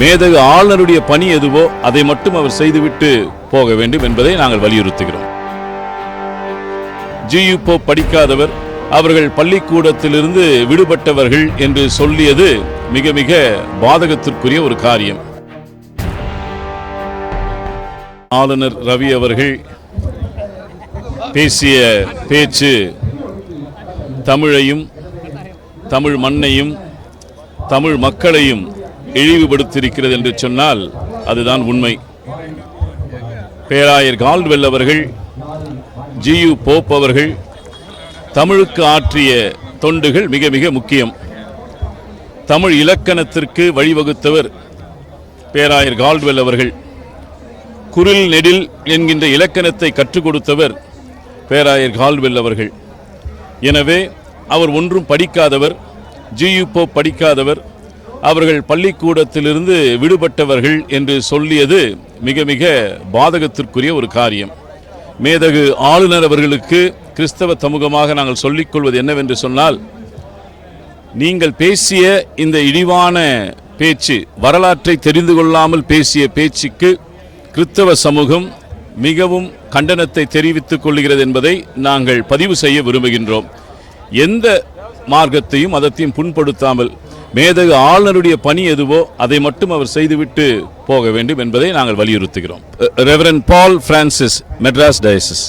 மேதகு ஆளுநருடைய பணி எதுவோ அதை மட்டும் அவர் செய்துவிட்டு போக வேண்டும் என்பதை நாங்கள் வலியுறுத்துகிறோம். ஜியு படிக்காதவர் அவர்கள் பள்ளிக்கூடத்திலிருந்து விடுபட்டவர்கள் என்று சொல்லியது மிக மிக பாதகத்திற்குரிய ஒரு காரியம். ஆளுநர் ரவி அவர்கள் பேசிய பேச்சு தமிழையும் தமிழ் மண்ணையும் தமிழ் மக்களையும் இழிவுபடுத்தியிருக்கிறது என்று சொன்னால் அதுதான் உண்மை. பேராயர் கால்வெல் அவர்கள் ஜியு போப் அவர்கள் தமிழுக்கு ஆற்றிய தொண்டுகள் மிக மிக முக்கியம். தமிழ் இலக்கணத்திற்கு வழிவகுத்தவர் பேராயர் கால்வெல் அவர்கள். குரில் நெடில் என்கின்ற இலக்கணத்தை கற்றுக் கொடுத்தவர் பேராயர் கால்வெல் அவர்கள். எனவே அவர் ஒன்றும் படிக்காதவர் ஜியு போப் படிக்காதவர் அவர்கள் பள்ளிக்கூடத்திலிருந்து விடுபட்டவர்கள் என்று சொல்லியது மிக மிக பாதகத்திற்குரிய ஒரு காரியம். மேதகு ஆளுநர் அவர்களுக்கு கிறிஸ்தவ சமூகமாக நாங்கள் சொல்லிக்கொள்வது என்னவென்று சொன்னால் நீங்கள் பேசிய இந்த இழிவான பேச்சு வரலாற்றை தெரிந்து கொள்ளாமல் பேசிய பேச்சுக்கு கிறிஸ்தவ சமூகம் மிகவும் கண்டனத்தை தெரிவித்துக் கொள்கிறது என்பதை நாங்கள் பதிவு செய்ய விரும்புகின்றோம். எந்த மார்க்கத்தையும் மதத்தையும் புண்படுத்தாமல் மேதகு ஆளுநருடைய பணி எதுவோ அதை மட்டும் அவர் செய்துவிட்டு போக வேண்டும் என்பதை நாங்கள் வலியுறுத்துகிறோம். Reverend Paul Francis Madras diocese